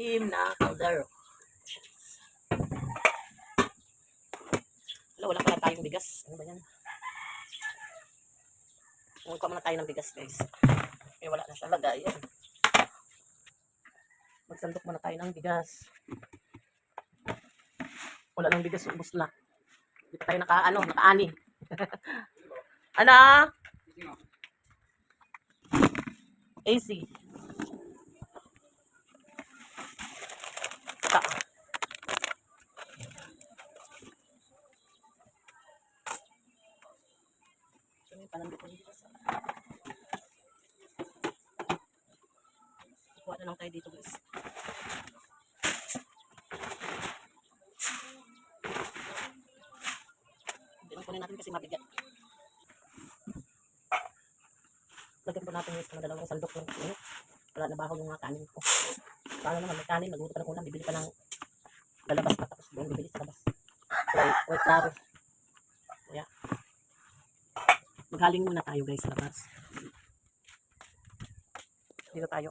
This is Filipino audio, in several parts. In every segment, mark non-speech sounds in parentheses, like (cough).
itim na kaldero. Wala, wala pala tayong bigas. Ano ba yan? Umuha muna tayo ng bigas, guys. Eh, wala na siya lagayan. Magsandok muna tayo ng bigas. Wala ng bigas, ubos na. Hindi pa tayo naka, ano, nakaani. (laughs) ano? AC. Panambit ng bigas? Kuha na lang tayo dito, guys. Hindi lang kunin natin kasi mabigat. Lagyan po natin yung mga dalawang sandok ng ano. Wala na baho yung mga kanin ko. Paano naman may kanin, magluto pa ng ulam, bibili pa ng lalabas pa tapos doon bibili sa labas. Wait, wait, klaro. Kaya, maghaling muna tayo guys labas. Dito tayo.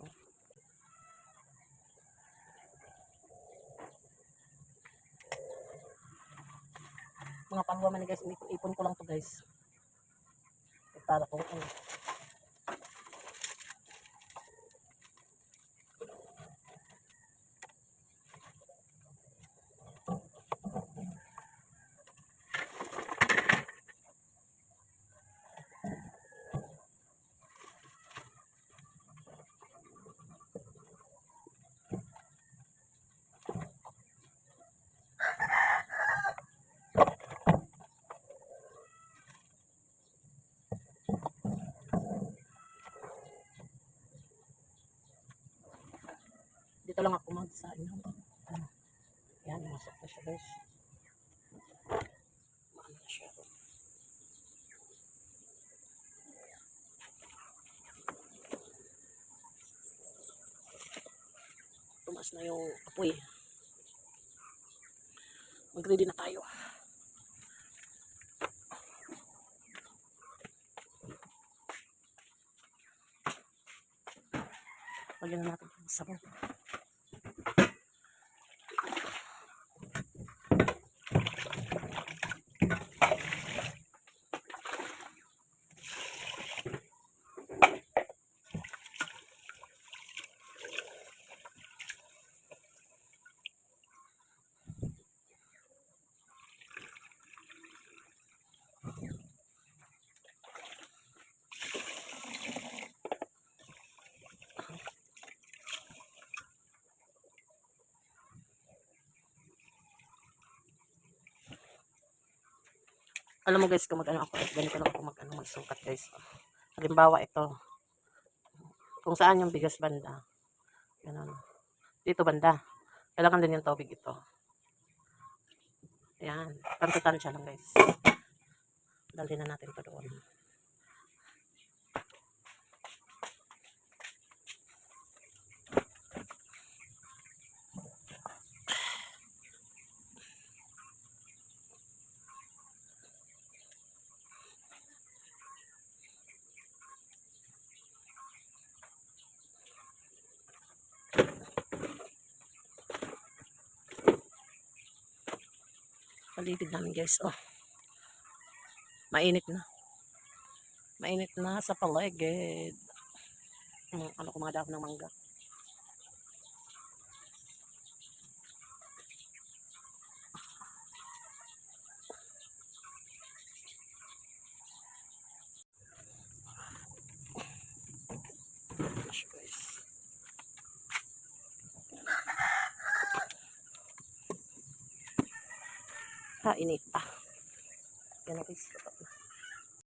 Mga pangwa man guys, ipon, ko lang to guys. Para kung ano. Ako magsain. Ano? Yan, masok na siya guys. Maano na siya. Tumas na yung apoy. Mag-ready na tayo. Lagyan na natin yung sabon. Alam mo guys, kung mag-ano ako, ganito lang ako mag-ano, magsukat guys. Halimbawa ito, kung saan yung bigas banda, ganun. Dito banda, kailangan din yung tubig ito. Ayan, tansya lang guys. Dali na natin pa doon. Paligid namin guys. Oh. Mainit na. Mainit na sa paligid. Hmm, ano ko mga dahon ng mangga. Kainit pa. Yan guys. Na.